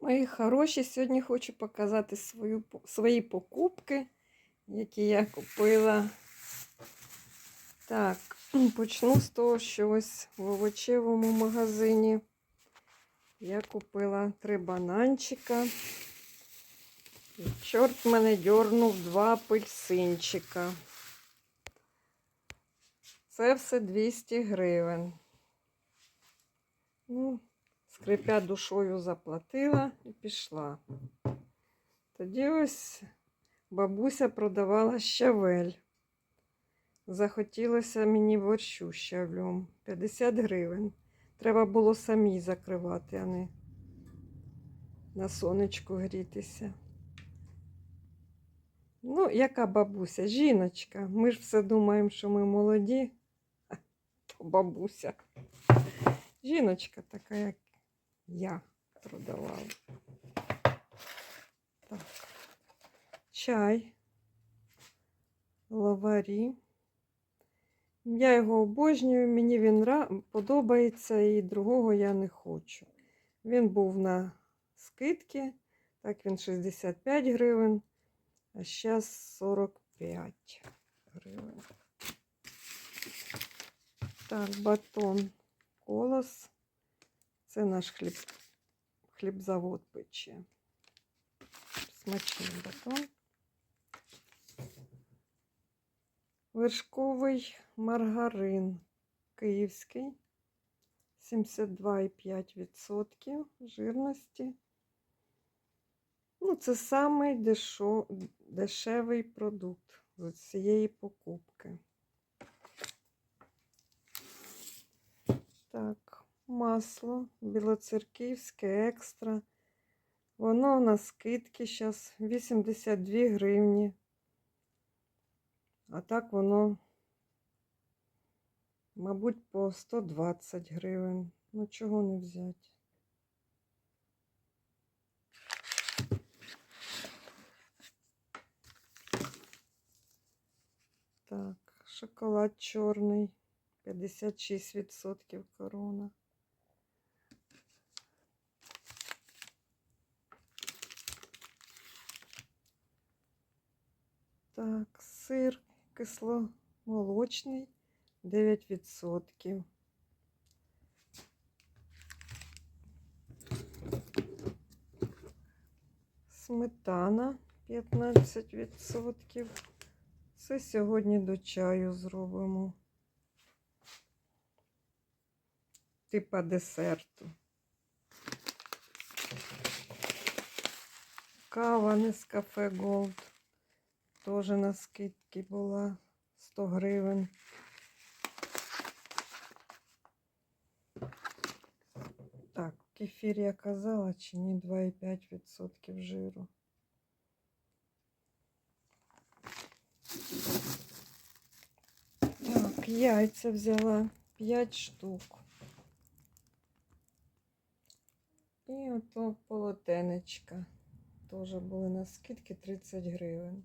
Мої хороші, сьогодні хочу показати свою, свої покупки, які я купила. Так, почну з того, що ось в овочевому магазині я купила три бананчика. І чорт мене дьорнув два апельсинчика. Це все 200 гривень. Ну, скрипя душою заплатила і пішла. Тоді ось бабуся продавала щавель. Захотілося мені борщу щавлем. 50 гривень. Треба було самі закривати, а не на сонечку грітися. Ну, яка бабуся? Жіночка. Ми ж все думаємо, що ми молоді. То бабуся. Жіночка така, як я продавала. Так. Чай. Лаварі. Я його обожнюю, мені він подобається і другого я не хочу. Він був на скидці, так він 65 гривень, а зараз 45 гривень. Так, батон колос. Це наш хліб, хлібзавод пече. Смачний батон. Вершковий маргарин київський. 72,5% жирності. Ну, це самий дешо, дешевий продукт з цієї покупки. Так, масло білоцерківське екстра. Воно на скидці зараз 82 гривні. А так воно, мабуть, по 120 гривень. Ну, чого не взяти? Так, шоколад чорний, 56% корона. Так, сир кисломолочний 9%. Сметана 15%. Це сьогодні до чаю зробимо. Типа десерту. Кава Нескафе Голд. Тоже на скидці була 100 гривень. Так, кефір я казала, чи ні 2,5% жиру. Так, яйця взяла 5 штук. І ото полотенечка. Теж були на скидки 30 гривень.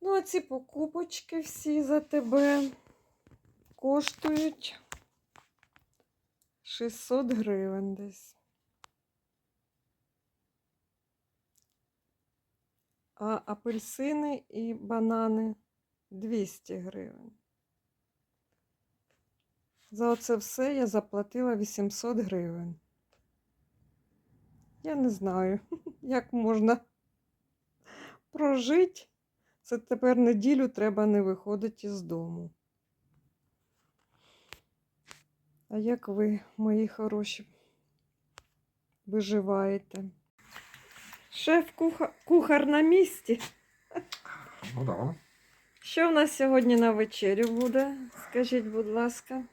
Ну, а ці покупочки всі за тебе коштують 600 гривень десь. А апельсини і банани 200 гривень. За оце все я заплатила 800 гривень. Я не знаю, як можна прожити. Це тепер неділю треба не виходити із дому. А як ви, мої хороші, виживаєте? Шеф кухар, кухар на місці. Ну да. Що в нас сьогодні на вечерю буде? Скажіть, будь ласка.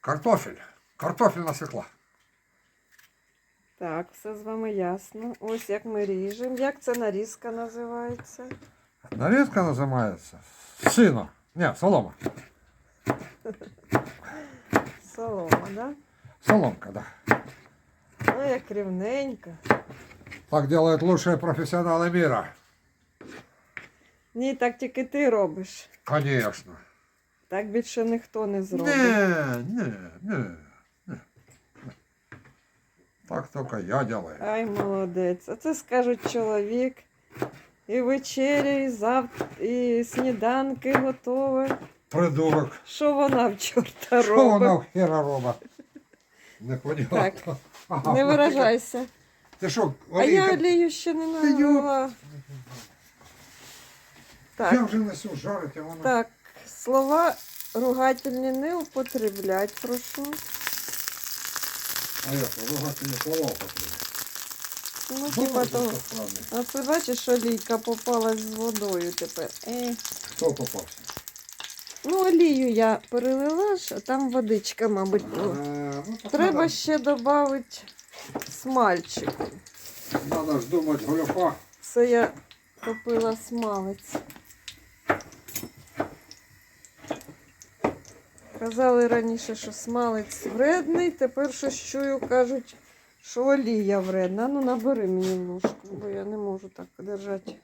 Картофель. Картофель насекла. Так, все з вами ясно. Ось як ми ріжемо. Як це нарізка називається? Нарезка називається сино. Ні, солома. Солома, да? Соломка, да. Ну, як рівненько. Так делают лучшие профессионалы мира. Ні, так тільки ти робиш. Конечно. Так більше ніхто не зробить. Не, не, не. Так только я делаю. Ай, молодець. А це скажуть чоловік. І вечеря, і завтра, і сніданки готові. Придурок. Що вона в чорта робить? Що вона в хера робить? Не поняла. Так, Ага, Не виражайся. Ти що, А я олію ще не Та йо. налила. Я Так, вже несу жарить, а вона... так. Слова ругательні не употреблять, прошу. А я ругати не слова потрібно. Ну, типа того. А це бачиш, що олійка попалась з водою тепер. Е. Хто попався? Ну, олію я перелила а там водичка, мабуть, була. ну, так Треба надо- ще додати смальчику. Надо ж думати, гольфа. Це я купила смалець. Казали раніше, що смалець вредний, тепер щось чую, кажуть, що олія вредна. Ну набери мені ложку, бо я не можу так держати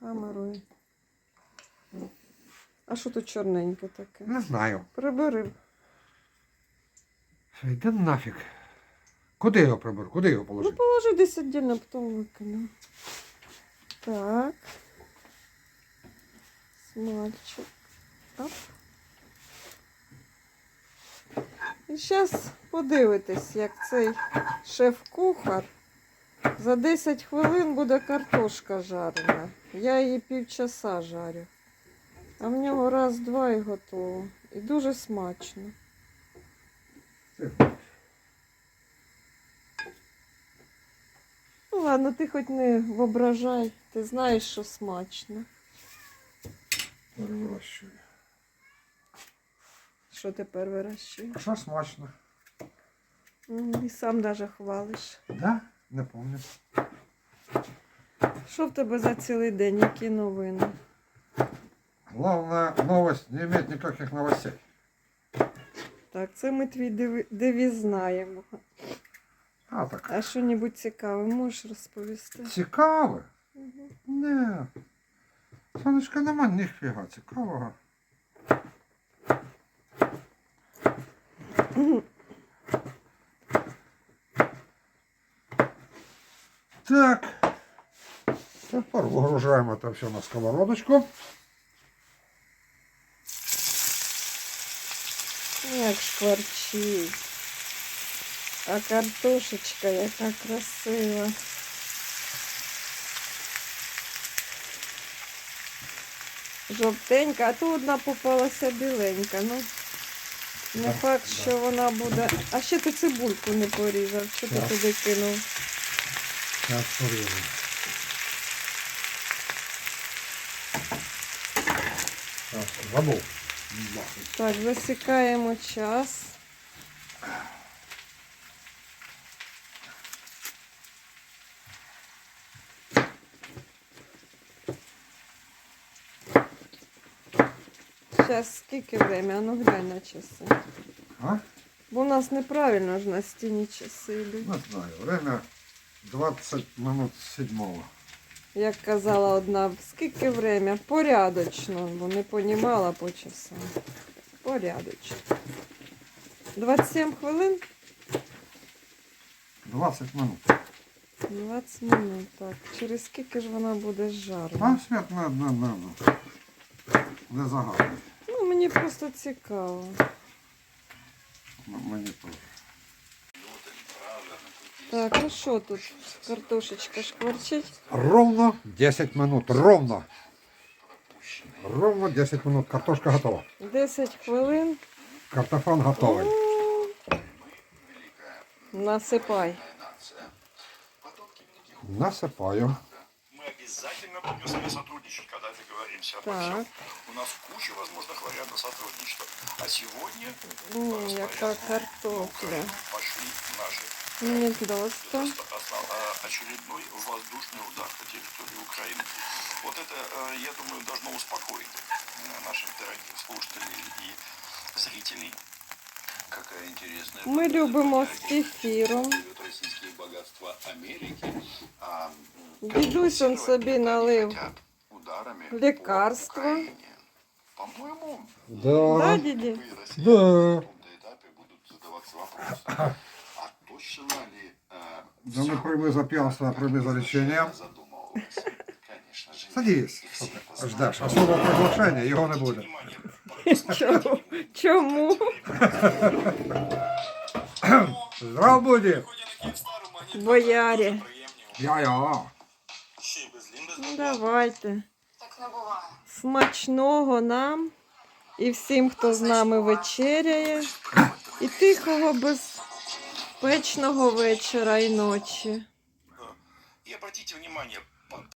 камерою. А що тут чорненьке таке? Не знаю. Прибери. Йди нафіг. Куди його приберу? Куди його Ну, положи десь віддільно, потім викину. Так. Смальчик. Оп. І зараз подивитесь, як цей шеф-кухар за 10 хвилин буде картошка жарена. Я її півчаса жарю. А в нього раз-два і готово. І дуже смачно. Ну ладно, ти хоч не воображай, ти знаєш, що смачно. Вирощую. Що тепер вирощуєш? А що смачно? І сам даже хвалиш. Да? Не пам'ятаю. Що в тебе за цілий день, які новини? Главная новость не иметь никаких новостей. Так, це ми твій диви- девіз знаємо. А так. А що-небудь цікаве можеш розповісти? Цікаве? Мгм. Не. Сонечка нема ніфіга цікавого. Так. Тепер вигружаємо це все на сковородочку. Як шкварчить. А картошечка яка красива. Жовтенька, а то одна попалася біленька. Ну, не факт, що вона буде. А ще ти цибульку не порізав, що ти туди кинув. Так, забув. Так, засікаємо час. Зараз скільки время? А ну глянь на часи. А? Бо у нас неправильно ж на стіні часи йдуть. Не знаю. Время 20 минут седьмого. Як казала одна, скільки время? Порядочно, бо не понімала по часам. Порядочно. 27 хвилин? 20 минут. 20 минут, так. Через скільки ж вона буде жарена? Там свет не, не, не, не, не загадуй. Мені просто цікаво. Мені теж. Так, ну що тут? Картошечка шкварчить. Ровно 10 минут. Ровно. Ровно 10 минут. Картошка готова. 10 хвилин. Картофан готовий. Насипай. Насипаю. Обязательно будем с вами сотрудничать, когда договоримся обо Так. всем. У нас куча возможных вариантов сотрудничества. А сегодня М, яка картопля. пошли наши Мідоста. Это основ- а, очередной воздушный удар по территории Украины. Вот это, э, я думаю, должно успокоить э, наших дорогих слушателей и зрителей. Какая интересная Ми любимо з кефіром. дают российские богатства Америки. А, м, Дідусь он собі налив хотят ударами лекарства. по Украине. По-моему, Да, Да. діді? вы, Россия, Да. на каком-то этапе будут задаваться вопросы. А точно ли э, Да мы прибыли за пьянство, а прибыли за лечение. задумывалась. Конечно же, Садись. Що ти Ждеш. Особого приглашення, його не буде. Чому? Чому? Здрав буде. Боярі. Я-я. Ну, давайте. Так не буває. Смачного нам і всім, хто з нами вечеряє. І тихого, безпечного вечора і ночі. Внимание,